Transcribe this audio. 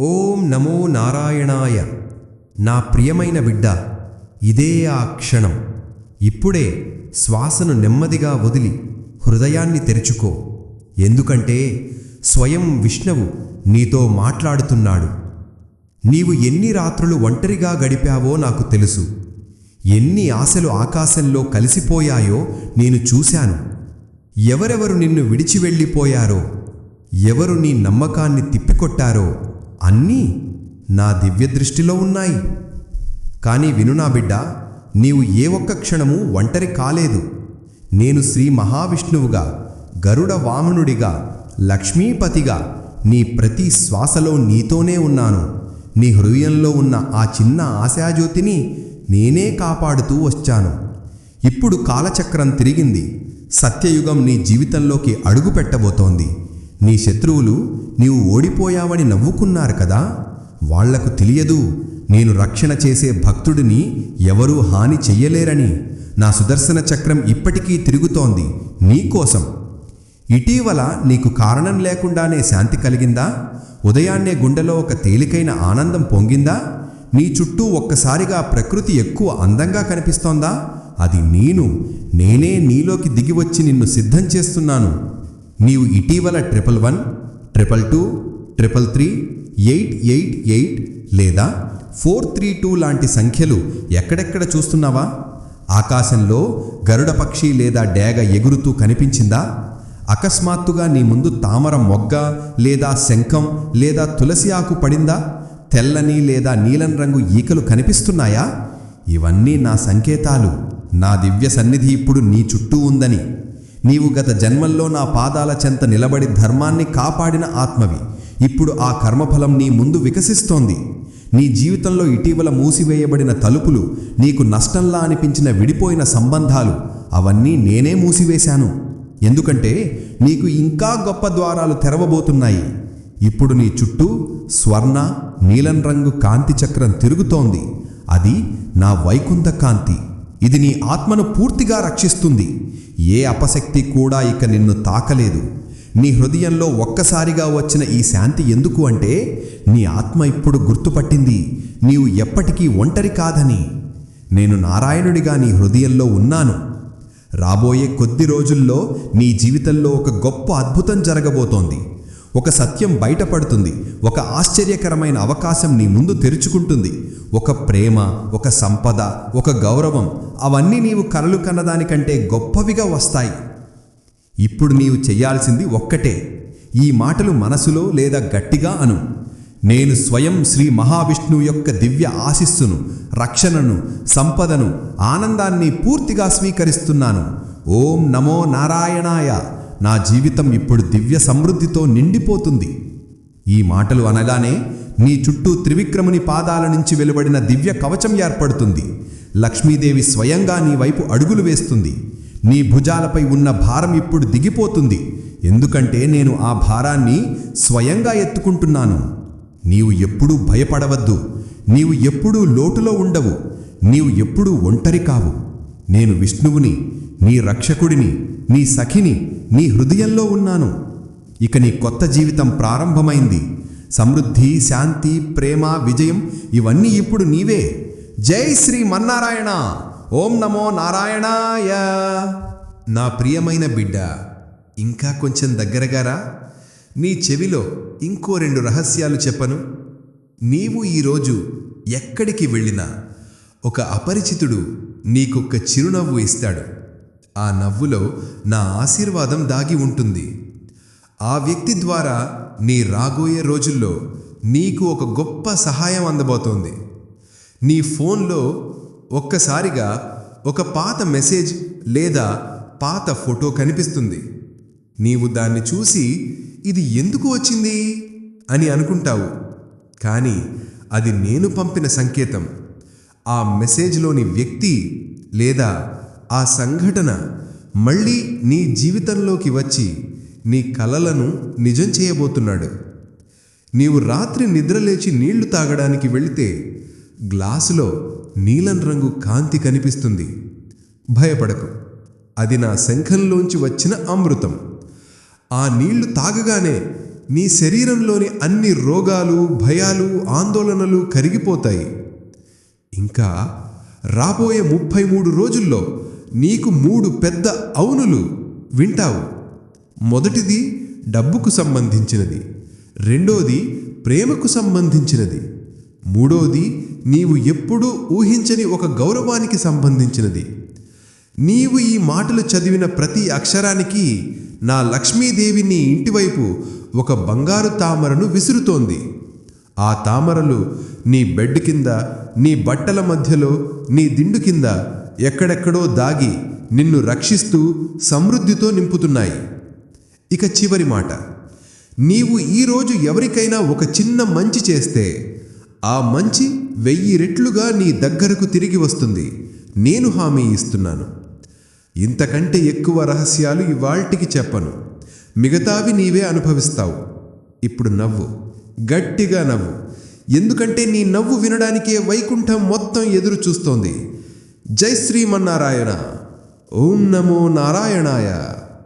ఓం నమో నారాయణాయ. నా ప్రియమైన బిడ్డ ఇదే ఆ క్షణం. ఇప్పుడే శ్వాసను నెమ్మదిగా వదిలి హృదయాన్ని తెరుచుకో. ఎందుకంటే స్వయం విష్ణువు నీతో మాట్లాడుతున్నాడు. నీవు ఎన్ని రాత్రులు ఒంటరిగా గడిపావో నాకు తెలుసు. ఎన్ని ఆశలు ఆకాశంలో కలిసిపోయాయో నేను చూశాను. ఎవరెవరు నిన్ను విడిచి వెళ్ళిపోయారో ఎవరు నీ నమ్మకాన్ని తిప్పికొట్టారో అన్నీ నా దివ్య దృష్టిలో ఉన్నాయి. కానీ విను నా బిడ్డ నీవు ఏ ఒక్క క్షణము ఒంటరి కాలేదు. నేను శ్రీ మహావిష్ణువుగా గరుడ వామనుడిగా లక్ష్మీపతిగా నీ ప్రతి శ్వాసలో నీతోనే ఉన్నాను. నీ హృదయంలో ఉన్న ఆ చిన్న ఆశాజ్యోతిని నేనే కాపాడుతూ వచ్చాను. ఇప్పుడు కాలచక్రం తిరిగింది. సత్యయుగం నీ జీవితంలోకి అడుగు పెట్టబోతోంది నీ శత్రువులు నీవు ఓడిపోయావని నవ్వుకున్నారు కదా? వాళ్ళకు తెలియదు నేను రక్షణ చేసే భక్తుడిని ఎవరూ హాని చెయ్యలేరని. నా సుదర్శన చక్రం ఇప్పటికీ తిరుగుతోంది నీకోసం ఇటీవల నీకు కారణం లేకుండానే శాంతి కలిగిందా? ఉదయాన్నే గుండెలో ఒక తేలికైన ఆనందం పొంగిందా? నీ చుట్టూ ఒక్కసారిగా ప్రకృతి ఎక్కువ అందంగా కనిపిస్తోందా? అది నేను నేనే నీలోకి దిగివచ్చి నిన్ను సిద్ధం చేస్తున్నాను. నీవు ఇటీవల triple one triple two triple three eight eight eight లేదా ఫోర్ త్రీ టూ లాంటి సంఖ్యలు ఎక్కడెక్కడ చూస్తున్నావా? ఆకాశంలో గరుడ పక్షి లేదా డేగ ఎగురుతూ కనిపించిందా? అకస్మాత్తుగా నీ ముందు తామర మొగ్గ లేదా శంఖం లేదా తులసి ఆకు పడిందా? తెల్లని లేదా నీలం రంగు ఈకలు కనిపిస్తున్నాయా? ఇవన్నీ నా సంకేతాలు. నా దివ్య సన్నిధి ఇప్పుడు నీ చుట్టూ ఉందని. నీవు గత జన్మల్లో నా పాదాల చెంత నిలబడి ధర్మాన్ని కాపాడిన ఆత్మవి. ఇప్పుడు ఆ కర్మఫలం నీ ముందు వికసిస్తోంది. నీ జీవితంలో ఇటీవల మూసివేయబడిన తలుపులు నీకు నష్టంలా అనిపించిన విడిపోయిన సంబంధాలు అవన్నీ నేనే మూసివేశాను. ఎందుకంటే నీకు ఇంకా గొప్ప ద్వారాలు తెరవబోతున్నాయి. ఇప్పుడు నీ చుట్టూ స్వర్ణ నీలం రంగు కాంతి చక్రం తిరుగుతోంది. అది నా వైకుంఠ కాంతి. ఇది నీ ఆత్మను పూర్తిగా రక్షిస్తుంది. ఏ అపశక్తి కూడా ఇక నిన్ను తాకలేదు. నీ హృదయంలో ఒక్కసారిగా వచ్చిన ఈ శాంతి ఎందుకు అంటే నీ ఆత్మ ఇప్పుడు గుర్తుపట్టింది. నీవు ఎప్పటికీ ఒంటరి కాదని. నేను నారాయణుడిగా నీ హృదయంలో ఉన్నాను. రాబోయే కొద్ది రోజుల్లో నీ జీవితంలో ఒక గొప్ప అద్భుతం జరగబోతోంది. ఒక సత్యం బయటపడుతుంది ఒక ఆశ్చర్యకరమైన అవకాశం నీ ముందు తెరుచుకుంటుంది. ఒక ప్రేమ ఒక సంపద ఒక గౌరవం అవన్నీ నీవు కలలు కన్నదానికంటే గొప్పవిగా వస్తాయి. ఇప్పుడు నీవు చేయాల్సింది ఒక్కటే ఈ మాటలు మనసులో లేదా గట్టిగా అను. నేను స్వయం శ్రీ మహావిష్ణువు యొక్క దివ్య ఆశిస్సును రక్షణను సంపదను ఆనందాన్ని పూర్తిగా స్వీకరిస్తున్నాను. ఓం నమో నారాయణాయ. నా జీవితం ఇప్పుడు దివ్య సమృద్ధితో నిండిపోతుంది. ఈ మాటలు అనగానే నీ చుట్టూ త్రివిక్రముని పాదాల నుంచి వెలువడిన దివ్య కవచం ఏర్పడుతుంది. లక్ష్మీదేవి స్వయంగా నీ వైపు అడుగులు వేస్తుంది. నీ భుజాలపై ఉన్న భారం ఇప్పుడు దిగిపోతుంది. ఎందుకంటే నేను ఆ భారాన్ని స్వయంగా ఎత్తుకుంటున్నాను. నీవు ఎప్పుడూ భయపడవద్దు. నీవు ఎప్పుడూ లోటులో ఉండవు. నీవు ఎప్పుడూ ఒంటరి కావు. నేను విష్ణువుని నీ రక్షకుడిని నీ సఖిని నీ హృదయంలో ఉన్నాను. ఇక నీ కొత్త జీవితం ప్రారంభమైంది. సమృద్ధి శాంతి ప్రేమ విజయం ఇవన్నీ ఇప్పుడు నీవే. జై శ్రీ మన్నారాయణ. ఓం నమో నారాయణాయ. నా ప్రియమైన బిడ్డ ఇంకా కొంచెం దగ్గరగారా? నీ చెవిలో ఇంకో రెండు రహస్యాలు చెప్పను. నీవు ఈరోజు ఎక్కడికి వెళ్ళినా ఒక అపరిచితుడు నీకొక్క చిరునవ్వు ఇస్తాడు. ఆ నవ్వులో నా ఆశీర్వాదం దాగి ఉంటుంది. ఆ వ్యక్తి ద్వారా నీ రాబోయే రోజుల్లో నీకు ఒక గొప్ప సహాయం అందబోతోంది. నీ ఫోన్లో ఒక్కసారిగా ఒక పాత మెసేజ్ లేదా పాత ఫోటో కనిపిస్తుంది. నీవు దాన్ని చూసి ఇది ఎందుకు వచ్చింది అని అనుకుంటావు. కానీ అది నేను పంపిన సంకేతం. ఆ మెసేజ్లోని వ్యక్తి లేదా ఆ సంఘటన మళ్ళీ నీ జీవితంలోకి వచ్చి నీ కలలను నిజం చేయబోతున్నాడు. నీవు రాత్రి నిద్రలేచి నీళ్ళు తాగడానికి వెళితే గ్లాసులో నీలం రంగు కాంతి కనిపిస్తుంది. భయపడకు. అది నా శంఖంలోంచి వచ్చిన అమృతం. ఆ నీళ్ళు తాగగానే నీ శరీరంలోని అన్ని రోగాలు భయాలు ఆందోళనలు కరిగిపోతాయి. ఇంకా రాబోయే ముప్పై మూడు రోజుల్లో నీకు మూడు పెద్ద అవునులు వింటావు. మొదటిది డబ్బుకు సంబంధించినది. రెండోది ప్రేమకు సంబంధించినది. మూడోది నీవు ఎప్పుడూ ఊహించని ఒక గౌరవానికి సంబంధించినది. నీవు ఈ మాటలు చదివిన ప్రతి అక్షరానికి నా లక్ష్మీదేవి నీ ఇంటివైపు ఒక బంగారు తామరను విసురుతోంది. ఆ తామరలు నీ బెడ్ కింద నీ బట్టల మధ్యలో నీ దిండు కింద ఎక్కడెక్కడో దాగి నిన్ను రక్షిస్తూ సమృద్ధితో నింపుతున్నాయి. ఇక చివరి మాట. నీవు ఈరోజు ఎవరికైనా ఒక చిన్న మంచి చేస్తే ఆ మంచి వెయ్యి రెట్లుగా నీ దగ్గరకు తిరిగి వస్తుంది. నేను హామీ ఇస్తున్నాను. ఇంతకంటే ఎక్కువ రహస్యాలు ఇవాల్టికి చెప్పను. మిగతావి నీవే అనుభవిస్తావు. ఇప్పుడు నవ్వు. గట్టిగా నవ్వు. ఎందుకంటే నీ నవ్వు వినడానికే వైకుంఠం మొత్తం ఎదురు చూస్తోంది జై శ్రీమన్నారాయణ ఓం నమో నారాయణాయ